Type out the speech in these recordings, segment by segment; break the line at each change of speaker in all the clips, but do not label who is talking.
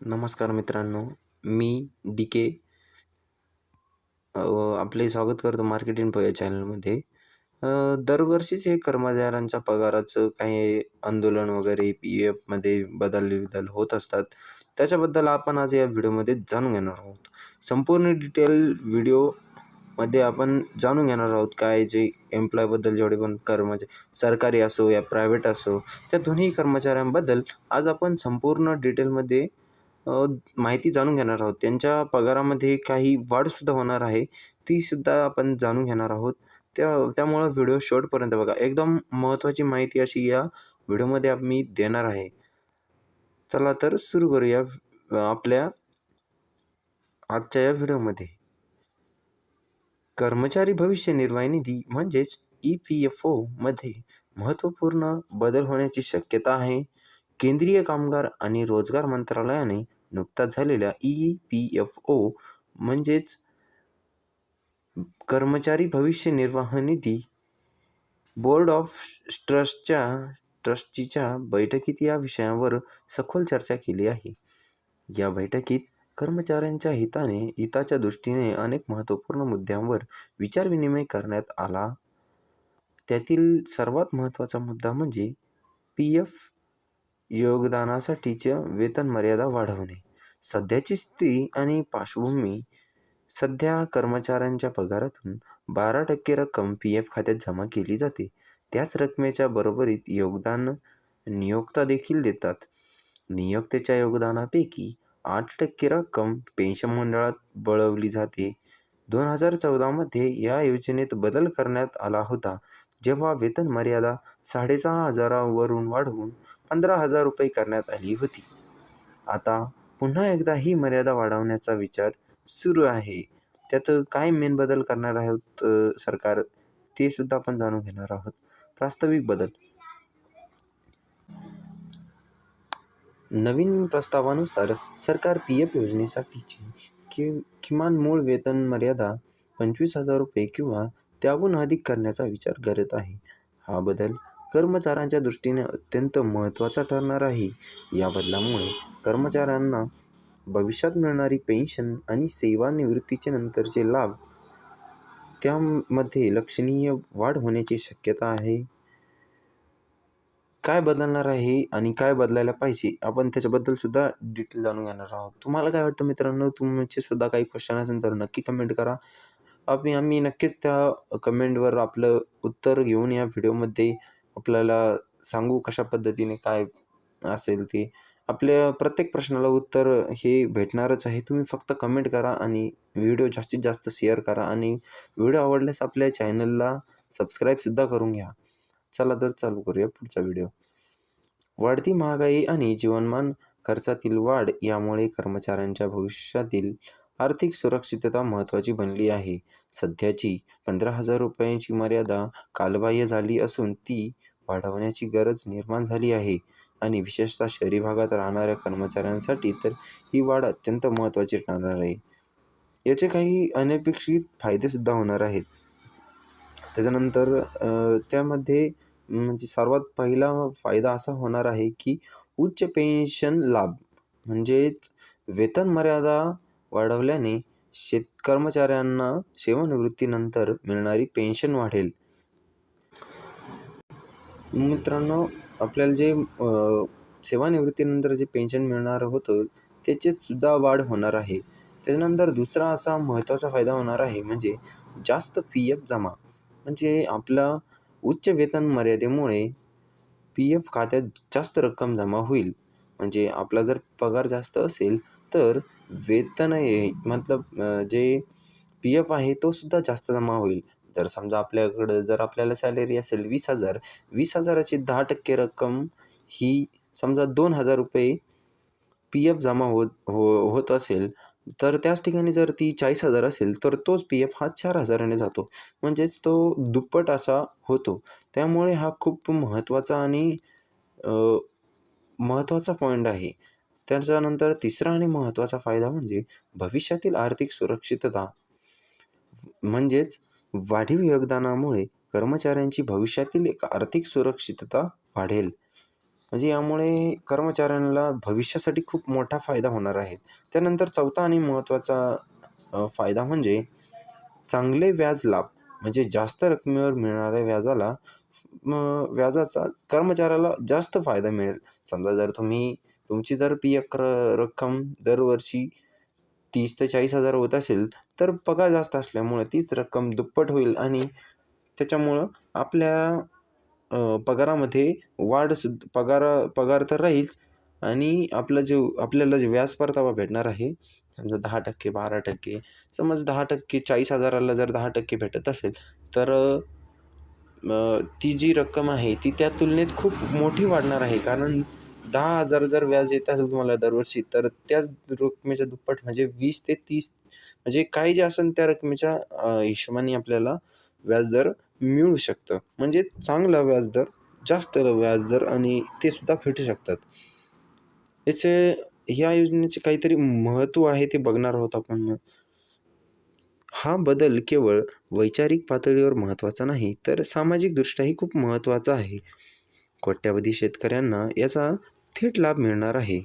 नमस्कार मित्रांनो मी डी के आपले स्वागत करतो मार्केट या चॅनलमध्ये दरवर्षीच हे कर्मचाऱ्यांच्या पगाराचं काही आंदोलन वगैरे पी एफमध्ये बदल बदल होत असतात. त्याच्याबद्दल आपण आज या व्हिडिओमध्ये जाणून घेणार आहोत. संपूर्ण डिटेल व्हिडिओमध्ये आपण जाणून घेणार आहोत काय जे एम्प्लॉयबद्दल जेवढे पण कर्मचारी सरकारी असो या प्रायव्हेट असो त्या दोन्ही कर्मचाऱ्यांबद्दल आज आपण संपूर्ण डिटेलमध्ये माहिती जाणून घेणार आहोत. त्यांच्या पगारामध्ये काही वाढसुद्धा होणार आहे तीसुद्धा आपण जाणून घेणार आहोत. त्या त्यामुळं व्हिडिओ शेवटपर्यंत बघा. एकदम महत्त्वाची माहिती अशी या व्हिडिओमध्ये मी देणार आहे. चला तर सुरू करूया आपल्या आजच्या या व्हिडिओमध्ये. कर्मचारी भविष्य निर्वाह निधी म्हणजेच ई पी एफ ओमध्ये महत्त्वपूर्ण बदल होण्याची शक्यता आहे. केंद्रीय कामगार आणि रोजगार मंत्रालयाने नुकताच झालेल्या ई पी एफ ओ म्हणजेच कर्मचारी भविष्य निर्वाह निधी बोर्ड ऑफ ट्रस्टच्या ट्रस्टीच्या बैठकीत या विषयावर सखोल चर्चा केली आहे. या बैठकीत कर्मचाऱ्यांच्या हिताने हिताच्या दृष्टीने अनेक महत्त्वपूर्ण मुद्द्यांवर विचारविनिमय करण्यात आला. त्यातील सर्वात महत्त्वाचा मुद्दा म्हणजे पी एफ योगदानासाठीच्या वेतन मर्यादा वाढवणे. सध्याची स्थिती आणि पार्श्वभूमी सध्या कर्मचाऱ्यांच्या पगारातून बारा टक्के रक्कम पी एफ खात्यात जमा केली जाते. त्याच रकमेच्या बरोबरीत योगदान नियोक्ता देखील देतात. नियोक्त्याच्या योगदानापैकी आठ टक्के रक्कम पेन्शन मंडळात बळवली जाते. दोन हजार चौदामध्ये या योजनेत बदल करण्यात आला होता जेव्हा वेतन मर्यादा साडेसहा हजारावरून वाढवून पंधरा हजार रुपये करण्यात आली होती. आता पुन्हा एकदा ही मर्यादा वाढवण्याचा विचार सुरू आहे. त्यात काय मेन बदल करणार आहोत सरकार? ते सुद्धा आपण जाणून घेणार आहोत. प्रास्ताविक बदल. नवीन प्रस्तावानुसार सरकार पी एफ योजनेसाठीची कि किमान मूळ वेतन मर्यादा पंचवीस हजार रुपये किंवा त्याहून अधिक करण्याचा विचार करत आहे. हा बदल कर्मचाऱ्यांच्या दृष्टीने अत्यंत महत्त्वाचा ठरणार आहे. या बदलामुळे कर्मचाऱ्यांना भविष्यात मिळणारी पेन्शन आणि सेवानिवृत्तीचे नंतरचे लाभ त्यामध्ये लक्षणीय वाढ होण्याची शक्यता आहे. काय बदलणार आहे आणि काय बदलायला पाहिजे? आपण त्याच्याबद्दल सुद्धा डिटेल जाणून घेणार आहोत. तुम्हाला काय वाटतं मित्रांनो? तुमचे सुद्धा काही क्वेश्चन असेल तर नक्की कमेंट करा. आम्ही आम्ही नक्कीच त्या कमेंटवर आपलं उत्तर घेऊन या व्हिडिओमध्ये आपल्याला सांगू कशा पद्धतीने काय असेल ते? आपल्या प्रत्येक प्रश्नाला उत्तर हे भेटणारच आहे. तुम्ही फक्त कमेंट करा आणि व्हिडिओ जास्तीत जास्त शेअर करा आणि व्हिडिओ आवडल्यास आपल्या चॅनलला सबस्क्राईबसुद्धा करून घ्या. चला तर चालू करूया पुढचा व्हिडिओ वाढती महागाई आणि जीवनमान खर्चातील वाढ यामुळे कर्मचाऱ्यांच्या भविष्यातील आर्थिक सुरक्षितता महत्त्वाची बनली आहे. सध्याची पंधरा हजार रुपयांची मर्यादा कालबाह्य झाली असून ती वाढवण्याची गरज निर्माण झाली आहे. आणि विशेषतः शहरी भागात राहणाऱ्या कर्मचाऱ्यांसाठी तर ही वाढ अत्यंत महत्त्वाची ठरणार आहे. याचे काही अनपेक्षित फायदेसुद्धा होणार आहेत. त्याच्यानंतर त्यामध्ये म्हणजे सर्वात पहिला फायदा असा होणार आहे की उच्च पेन्शन लाभ म्हणजेच वेतन मर्यादा वाढवल्याने शेत कर्मचाऱ्यांना सेवानिवृत्तीनंतर मिळणारी पेन्शन वाढेल. मित्रांनो आपल्याला जे सेवानिवृत्तीनंतर जे पेन्शन मिळणार होतं त्याच्यात सुद्धा वाढ होणार आहे. त्याच्यानंतर दुसरा असा महत्त्वाचा फायदा होणार आहे म्हणजे जास्त पी एफ जमा. म्हणजे आपला उच्च वेतन मर्यादेमुळे पी एफ खात्यात जास्त रक्कम जमा होईल. म्हणजे आपला जर पगार जास्त असेल तर वेतन मतलब जे पी एफ आहे तो सुद्धा जास्त जमा होईल. जर समजा आपल्याकडं जर आपल्याला सॅलरी असेल वीस हजार वीस हजाराची दहा टक्के रक्कम ही समजा दोन हजार रुपये पी एफ जमा होत हो होत असेल तर त्याच ठिकाणी जर ती चाळीस हजार असेल तर तोच पी एफ हा चार हजाराने जातो. म्हणजेच तो दुप्पट असा होतो. त्यामुळे हा खूप महत्त्वाचा आणि महत्त्वाचा पॉईंट आहे. त्याच्यानंतर तिसरा आणि महत्त्वाचा फायदा म्हणजे भविष्यातील आर्थिक सुरक्षितता. म्हणजेच वाढीव योगदानामुळे कर्मचाऱ्यांची भविष्यातील एक आर्थिक सुरक्षितता वाढेल. म्हणजे यामुळे कर्मचाऱ्यांना भविष्यासाठी खूप मोठा फायदा होणार आहे. त्यानंतर चौथा आणि महत्त्वाचा फायदा म्हणजे चांगले व्याज लाभ म्हणजे जास्त रकमेवर मिळणाऱ्या व्याजाला व्याजाचा कर्मचाऱ्याला जास्त फायदा मिळेल. समजा जर तुम्ही तुमची जर पी एफ रक्कम दरवर्षी तीस ते चाळीस हजार होत असेल तर पगार जास्त असल्यामुळं तीच रक्कम दुप्पट होईल आणि त्याच्यामुळं आपल्या पगारामध्ये वाढ सुद्धा पगार पगार तर राहील आणि आपलं जे आपल्याला जे व्याज परतावा भेटणार आहे समजा दहा टक्के बारा टक्के समज दहा टक्के चाळीस हजाराला जर दहा टक्के भेटत असेल तर ती जी रक्कम आहे ती त्या तुलनेत खूप मोठी वाढणार आहे. कारण दहा हजार जर व्याज येत असेल तुम्हाला दरवर्षी तर त्याच रकमेच्या दुप्पट म्हणजे वीस ते तीस म्हणजे काही जे असेल त्या रकमेच्या हिशोबाने आपल्याला व्याजदर मिळू शकतं. म्हणजे चांगला व्याजदर जास्त व्याजदर आणि ते सुद्धा फेटू शकतात. याचे ह्या योजनेचे काहीतरी महत्त्व आहे ते बघणार आहोत आपण. हा बदल केवळ वैचारिक पातळीवर महत्त्वाचा नाही तर सामाजिकदृष्ट्याही खूप महत्त्वाचा आहे. कोट्यावधी शेतकऱ्यांना याचा थेट लाभ मिळणार आहे.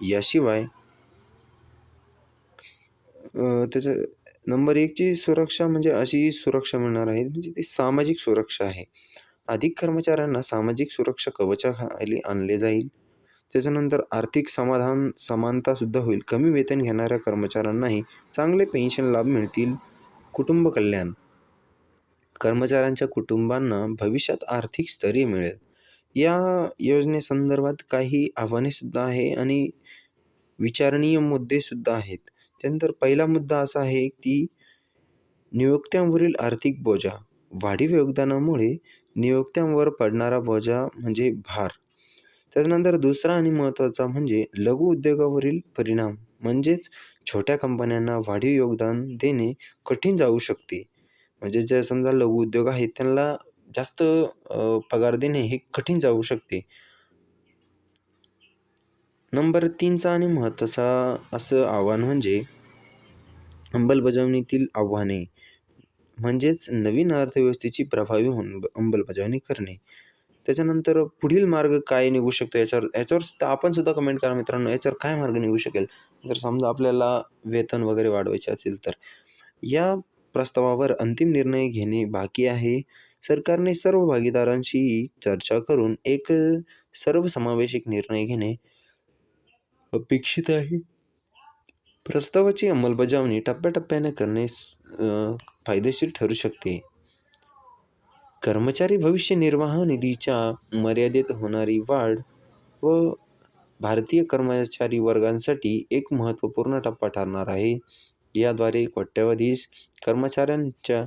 याशिवाय त्याचं नंबर एकची सुरक्षा म्हणजे अशी सुरक्षा मिळणार आहे म्हणजे ती सामाजिक सुरक्षा आहे. अधिक कर्मचाऱ्यांना सामाजिक सुरक्षा कवचाखाली आणले जाईल. त्याच्यानंतर आर्थिक समाधान समानतासुद्धा होईल. कमी वेतन घेणाऱ्या कर्मचाऱ्यांनाही चांगले पेन्शन लाभ मिळतील. कुटुंब कल्याण. कर्मचाऱ्यांच्या कुटुंबांना भविष्यात आर्थिक स्थैर्य मिळेल. या योजनेसंदर्भात काही आव्हानेसुद्धा आहे आणि विचारणीय मुद्देसुद्धा आहेत. त्यानंतर पहिला मुद्दा असा आहे की नियोक्त्यांवरील आर्थिक बोजा वाढीव योगदानामुळे नियोक्त्यांवर पडणारा बोजा म्हणजे भार. त्याच्यानंतर दुसरा आणि महत्त्वाचा म्हणजे लघु उद्योगावरील परिणाम म्हणजेच छोट्या कंपन्यांना वाढीव योगदान देणे कठीण जाऊ शकते. म्हणजे जे समजा लघु उद्योग आहेत त्यांना जास्त पगार देणे हे कठीण जाऊ शकते. नंबर तीनचा आणि महत्त्वाचा असं आव्हान म्हणजे अंमलबजावणीतील आव्हाने. म्हणजेच नवीन अर्थव्यवस्थेची प्रभावी होऊन अंमलबजावणी करणे. त्याच्यानंतर पुढील मार्ग काय निघू शकतो याच्यावर याच्यावर सुद्धा आपण सुद्धा कमेंट करा मित्रांनो. याच्यावर काय मार्ग निघू शकेल? जर समजा आपल्याला वेतन वगैरे वाढवायचे असेल तर. या प्रस्तावावर अंतिम निर्णय घेणे बाकी आहे. सरकारने सर्व भागीदारांशी चर्चा करून एक सर्वसमावेशक निर्णय घेणे अपेक्षित आहे. प्रस्तावाची अंमलबजावणी टप्प्याटप्प्याने करणे फायदेशीर ठरू शकते. कर्मचारी भविष्य निर्वाह निधीच्या मर्यादेत होणारी वाढ व भारतीय कर्मचारी वर्गांसाठी एक महत्त्वपूर्ण टप्पा ठरणार आहे. याद्वारे कोट्यावधीस कर्मचाऱ्यांच्या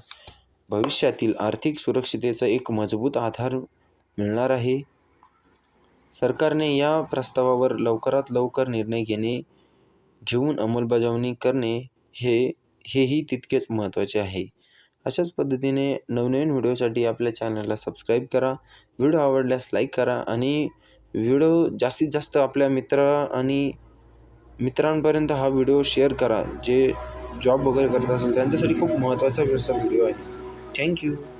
भविष्यातील आर्थिक सुरक्षितेचा एक मजबूत आधार मिळणार आहे. सरकारने या प्रस्तावावर लवकरात लवकर निर्णय घेणे घेऊन अंमलबजावणी करणे हे हेही तितकेच महत्त्वाचे आहे. अशाच पद्धतीने नवनवीन व्हिडिओसाठी आपल्या चॅनलला सबस्क्राईब करा व्हिडिओ आवडल्यास लाईक करा आणि व्हिडिओ जास्तीत जास्त आपल्या मित्र आणि मित्रांपर्यंत हा व्हिडिओ शेअर करा जे जॉब वगैरे करत असेल त्यांच्यासाठी खूप महत्त्वाचा व्हिडिओ आहे. Thank you.